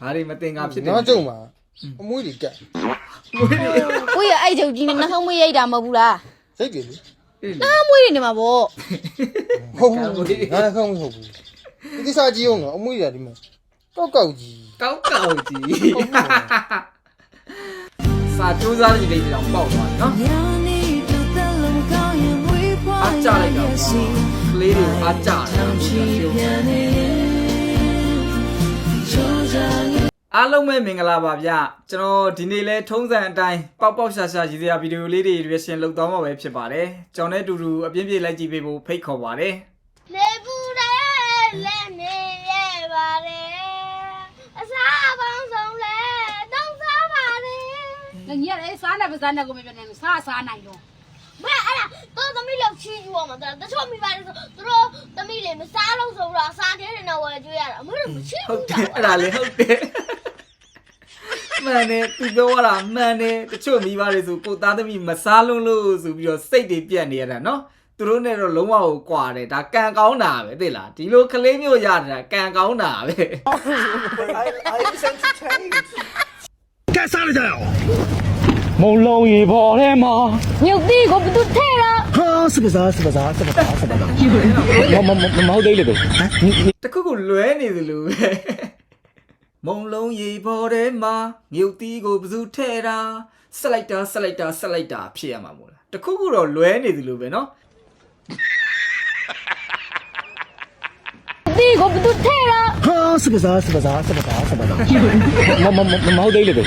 ဘာတွေမတင်ကားဖြစ်တယ်ငါကြုံမှာအမွေးတွေကက်ကိုရအဲ့ချုပ်ကြီးနဲ့နှာခေါင်းမွေးရိုက်တာမဟုတ်ဘူးလားစိတ်တယ်လေနှာမွေးနေမှာပေါ့ဟုတ်ဘူးငါလည်းခေါင်းမဟုတ်ဘူးဒီကိစ္စကြီးအောင်နော်အမွေးတွေကဒီမှာကောက်ကောက်ကြီးကောက်ကောက်ကြီးစာကြိုးစားကြည့်လိုက်တော့ပေါက်သွားတယ်နော်အားကြလိုက်တော့ကလေးတွေအားကြတယ် အားလုံးပဲမင်္ဂလာပါဗျကျွန်တော်ဒီနေ့လဲထုံးစံအတိုင်းပေါက်ပေါက်ရှာရှာရည်စရာဗီဒီယိုလေးတွေရွေးရှင်လုပ်သွားမှာပဲဖြစ်ပါတယ်ကျွန်တော်နဲ့အတူတူအပြင်းပြေးလိုက်ကြည့်ပေးဖို့ဖိတ်ခေါ်ပါတယ်လေပူတဲ့လက်နေရဲ့ပါတယ်အစားပေါင်းစုံလဲတောင်းစားပါတယ်ငါညက်လေစားနေပါစားနေကိုမပြနေလို့စားစားနိုင်တော့မအဲ့ဒါတော့သမီးလောက်ချီးယူအောင်မတော်တချို့မိပါတယ်ဆိုသူတို့သမီးလေမစားလို့ဆိုတော့အစားသေးတယ်တော့ဝယ်ကြွေးရတာအမေတို့မချီးဟုဘူးတ်တယ်အဲ့ဒါလေဟုတ်တယ် မှန်တယ်သူပြောတာမှန်တယ်တချို့မိဘတွေဆိုကိုသားသမီးမစားလုံးလို့ဆိုပြီးတော့စိတ်တွေပြတ်နေရတာနော်သူတို့နဲ့တော့လုံးဝကိုကွာတယ်ဒါကံကောင်းတာပဲသိလားဒီလိုကလေးမျိုးရတာကံကောင်းတာပဲ I I sense change ကဲစားလိုက်ကြရအောင်မုံလုံးရေပေါ်ထဲမှာမြုပ်သီးကိုဘသူထဲလား ဟာစပစားစပစားစပစားစပစားမမမမဟုတ်သေးလေတော့ဟမ် တခုခုလွဲနေသလိုပဲ မုံလုံးရေပေါ်ထဲမှာမြုပ်တီးကိုဘယ်သူထဲ့တာဆက်လိုက်တာဆက်လိုက်တာဆက်လိုက်တာဖြစ်ရမှာမို့လားတခုခုတော့လွဲနေသလိုပဲเนาะဒီကိုဘယ်သူထဲ့တာဟာစပစားစပစားစပစားစပစားမမမမဟုတ်သေးလေတော့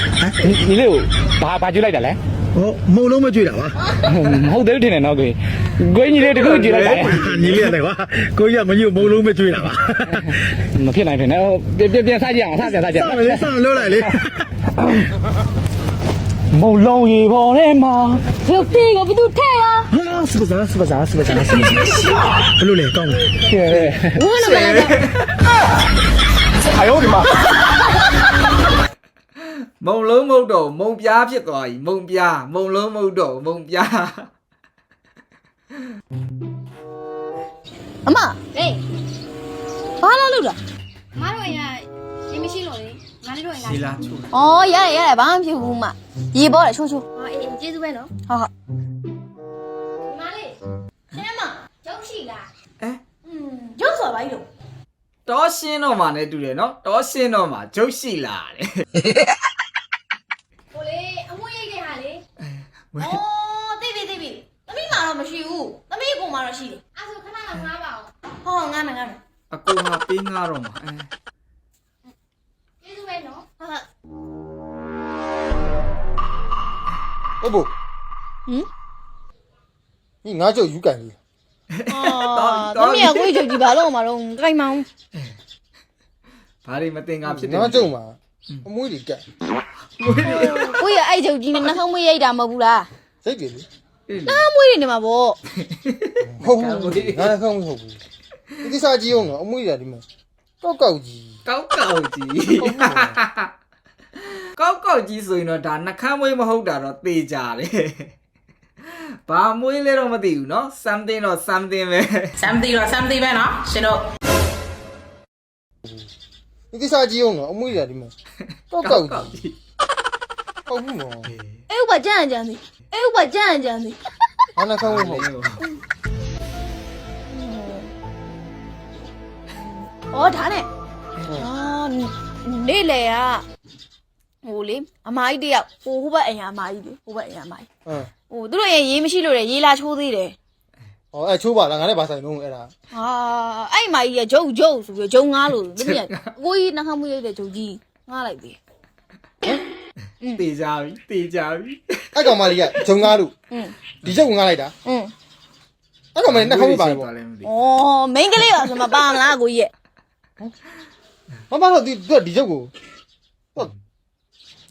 ညီလေးကိုဘာဘာကျွလိုက်တာလဲဟောမုံလုံးမကျွတာပါမဟုတ်သေးဘူးထင်တယ်နော်ကို ကိုကြီးလေးတခုကြည့်လိုက်ပါညီလေးရတယ်ကွာကိုကြီးကမညို့မုံလုံးမကျွေးတာပါမဖြစ်နိုင်ဖြစ်နေပြန်ပြန်ပြန်စားကြအောင်စားကြစားကြစားမလဲစားမလို့လိုက်လေမုံလုံးရေပေါ်ထဲမှာရုပ်တီးကဘယ်သူထဲလားဟာစပစားစပစားစပစားစပစားဘလို့လေကောင်းတယ်ကဲဘူးလို့ပဲလားအယောဒီမှာမုံလုံးမဟုတ်တော့မုံပြားဖြစ်သွားပြီမုံပြားမုံလုံးမဟုတ်တော့မုံပြား အမ ဟေး ဘာလာလို့လား ငါတို့အိမ်ကရေမရှိလို့လေငါလေးတို့အိမ်က ဒီလားချိုး ဩရတယ်ရတယ်ဘာမှမဖြစ်ဘူးမရေပေါ်တယ်ချိုးချိုး ဟာအေးကျေးဇူးပဲနော် ဟုတ်ဟုတ် ဒီမလေးဆင်းမရုပ်ရှိလား အဲ อืมရုပ်ဆိုပါ E လို့ တောရှင်းတော့မှနဲ့တူတယ်နော်တောရှင်းတော့မှဂျုတ်ရှိလာတယ် ကိုလေအမွှေးရိတ်ခဲ့ဟာလေ ဝဲ ဩ တော့ရှိတယ်အဲ့ဆိုခဏလောက်ငားပါအောင်ဟောငားမယ်ငားမယ်အကူဟာပေးငါတော့မှာအဲကျေးဇူးပဲနော်ဟုတ်ဟုတ်ဟုတ်ဘူးဟင်ဒီငါကြုံယူကန်ကြီးအာသမီးကကိုချုပ်ကြီးဘာလို့မတော့ကြိုက်မအောင်ဘာတွေမတင်ကားဖြစ်တယ်ငါကြုံမှာအမွေးတွေကက်ကိုရအဲ့ချုပ်ကြီးနဲ့နှာခေါင်းမွေးရိုက်တာမဟုတ်ဘူးလားစိတ်တယ်လေနှာမွေးနေမှာပေါ့ ဟုတ်ဘူးငါလည်းခေါင်းမဟုတ်ဘူးဒီကိစ္စကြီးအောင်နော်အမွေးတွေကဒီမှာကောက်ကောက်ကြီး ကောက်ကောက်ကြီးကောက်ကောက်ကြီးဆိုရင်တော့ဒါနှကမ်းမွေးမဟုတ်တာတော့သေကြတယ်ဘာမွေးလဲတော့မသိဘူးเนาะ something တော့ something ပဲ something တော့ something ပဲเนาะရှင်တို့ ဒီကိစ္စကြီးအောင်နော်အမွေးတွေကဒီမှာကောက်ကောက်ကြီးဟုတ်ဘူးနော် အဲ့ဥပကြမ်းကြမ်းစီအဲ့ဥပကြမ်းကြမ်းစီ ငါလည်းခေါင်းမဟုတ်ဘူး ဩဒါနဲ့အော်နေလေကဟိုလေအမကြီးတယောက်ဟိုဟိုဘက်အရာအမကြီးလေဟိုဘက်အရာအမကြီးအင်းဟိုသူတို့ရဲ့ရေးမရှိလို့လေရေးလာချိုးသေးတယ်ဩအဲ့ချိုးပါလားငါလည်းဘာဆိုင်လုံးအဲ့ဒါဟာအဲ့မကြီးကဂျုံဂျုံဆိုပြီးဂျုံငါလို့သူကကိုကြီးနှာခမ်းမွေးရိုက်တဲ့ဂျုံကြီးငါလိုက်ပြီတေးကြပြီတေးကြပြီအဲ့ကောင်မလေးကဂျုံငါလို့ဒီဂျုံငါလိုက်တာအင်းအဲ့ကောင်မလေးနှာခမ်းမွေးပါတယ်ပေါ့ဩမိန်ကလေးပါဆိုမှပါမလားကိုကြီးရဲ့ မမတော့ဒီသူကဒီရုပ်ကိုဟုတ်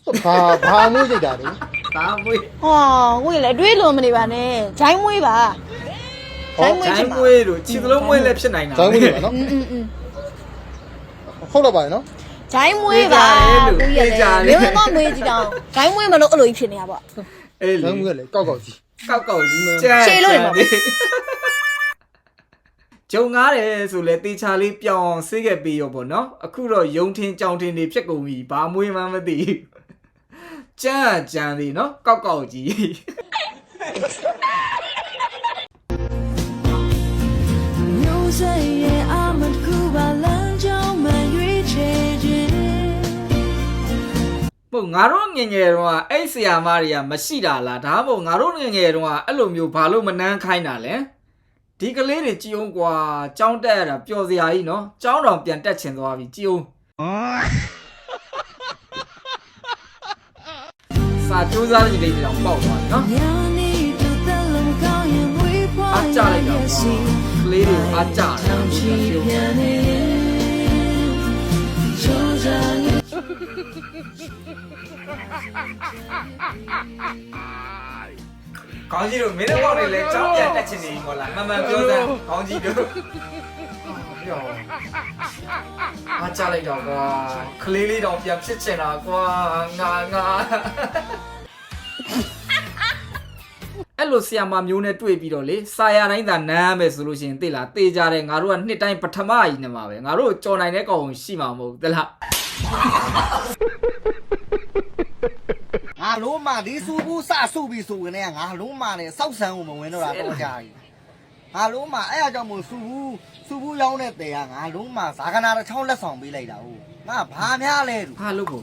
ဟုတ်ဘာဘာမွေးကြိုက်တာလဲဘာမွေးဟောငွေလည်းအတွေးလုံးမနေပါနဲ့ဂျိုင်းမွေးပါဂျိုင်းမွေးဂျိုင်းမွေးတို့ခြေစလုံးမွေးလည်းဖြစ်နိုင်တာဂျိုင်းမွေးပါနော်ဟုတ်တော့ပါနော်ဂျိုင်းမွေးပါကိုကြီးရတယ်မင်းတော့မွေးကြည့်တော့ဂျိုင်းမွေးမလို့အဲ့လိုကြီးဖြစ်နေတာပေါ့အဲ့လိုဂျိုင်းမွေးကလည်းကောက်ကောက်ကြီးကောက်ကောက်ကြီးချေလို့ရမှာ ဂျုံငားတယ်ဆိုလဲတေချာလေးပြောင်းအောင်ဆေးခဲ့ပေးရောပေါ့နော်အခုတော့ယုံထင်းကြောင်ထင်းတွေဖြစ်ကုန်ပြီဘာမွေးမှန်းမသိဘူးကြမ်းကြမ်းသေးနော်ကောက်ကောက်ကြီးမျိုးစိတ်ရဲ့အမတ်ကူပါလမ်းကြောင်းမှရွေးချယ်ခြင်းဟုတ်ငါတို့ငယ်ငယ်တုန်းကအဲ့ဆရာမတွေကမရှိတာလားဒါမှမဟုတ်ငါတို့ငယ်ငယ်တုန်းကအဲ့လိုမျိုးဘာလို့မနှမ်းခိုင်းတာလဲ ဒီကလေးတွေကြည်အောင်ကွာကြောင်းတက်ရတာပျော်စရာကြီးနော်ကြောင်းတော်ပြန်တက်ချင်သွားပြီကြည်အောင်စာကြိုးစားကြည့်လိုက်တော့ပေါက်သွားပြီနော်ညာနေတူတယ်လုံးကောင်းရင်ဝေးဖွာအားကြလိုက်တာကွာကလေးတွေအားကြတယ်တောင် ချီပြန်နေချိုးစားခေါင်းကြီးတို့မင်းတို့ပေါက်တွေလည်းကြောင်းပြန်တက်ချင်နေပြီမို့လားမှန်မှန်ပြောစမ်းခေါင်းကြီးတို့ပြောအားကြလိုက်တော့ကွာကလေးလေးတော့ပြန်ဖြစ်ချင်တာကွာငါငါအဲ့လိုဆီယာမမျိုးနဲ့တွေ့ပြီးတော့လေစာရတိုင်းသာနမ်းမယ်ဆိုလို့ရှိရင်သိလားတေးကြတယ်ငါတို့ကနှစ်တိုင်းပထမကြီးနေမှာပဲငါတို့ကြော်နိုင်တဲ့ကောင်ရှိမှာမဟုတ်ဘူးသလားငါ လုံးမဒီစူဘူးစဆူပြီးဆိုဝင်နေငါလုံးမနဲ့စောက်ဆန်းကိုမဝင်တော့တာတော့ကြာပြီငါလုံးမအဲ့အကြောင့်မို့စူဘူးစူဘူးရောင်းတဲ့တဲကငါလုံးမဇာကနာတစ်ချောင်းလက်ဆောင်ပေးလိုက်တာဟုတ်ငါဘာများလဲသူဘာလို့ကို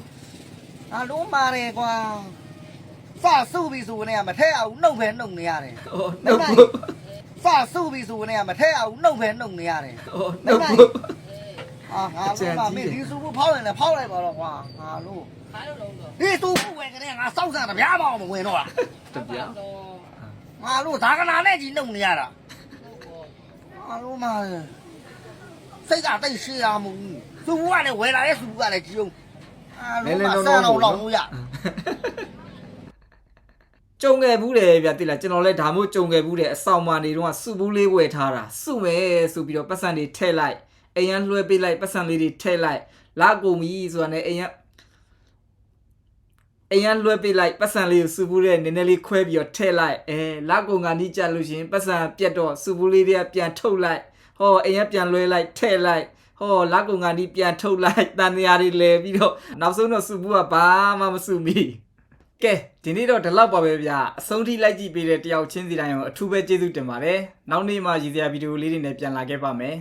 ငါလုံးမတယ်ကွာစဆူပြီးဆိုဝင်နေမထဲအောင်နှုတ်ပဲနှုတ်နေရတယ်ဟောနှုတ်ဖို့စဆူပြီးဆိုဝင်နေမထဲအောင်နှုတ်ပဲနှုတ်နေရတယ်ဟောနှုတ်ဖို့ အာငါလုံးမမင်းဒီစူဘူးဖောက်ရင်လည်းဖောက်လိုက်ပါတော့ကွာငါလို့ဒီစူဘူးဝင်ကနေငါစောက်ဆန်းတပြားမအောင်မဝင်တော့လားတပြားငါတို့ဒါကနာနဲ့ကြီးနှုတ်နေရတာငါတို့မှစိတ်ကတိတ်ရှိရမှုသူကလည်းဝယ်လာတဲ့သူကလည်းကြည့်အောင်ငါတို့မှဆန်းအောင်လောင်လို့ရကြုံခဲ့ဘူးတယ်ဗျတိလားကျွန်တော်လည်းဒါမှမဟုတ်ကြုံခဲ့ဘူးတယ်အဆောင်မာနေတော့စုဘူးလေးဝယ်ထားတာစုမယ်ဆိုပြီးတော့ပတ်စံတွေထည့်လိုက် အိမ်ရန်လွှဲပေးလိုက်ပတ်စံလေးတွေထည့်လိုက်လာကုန်ပြီဆိုတာနဲ့အိမ်ရန်အိမ်ရန်လွှဲပေးလိုက်ပတ်စံလေးကိုစုဘူးတဲ့နည်းနည်းလေးခွဲပြီးတော့ထည့်လိုက်အဲလာကုန်ကနီးကြလို့ရှရင်ပတ်စံပြတ်တော့စုဘူးလေးတွေကပြန်ထုတ်လိုက်ဟောအိမ်ရန်ပြန်လွှဲလိုက်ထည့်လိုက်ဟောလာကုန်ကနီးပြန်ထုတ်လိုက်တန်တရားတွေလဲပြီးတော့နောက်ဆုံးတော့စုဘူးကဘာမှမစုမိကဲဒီနေ့တော့ဒီလောက်ပါပဲဗျာအဆုံးထိလိုက်ကြည့်ပေးတဲ့တယောက်ချင်းစီတိုင်းကိုအထူးပဲကျေးဇူးတင်ပါတယ်နောက်နေ့မှရည်စရာဗီဒီယိုလေးတွေနဲ့ပြန်လာခဲ့ပါမယ်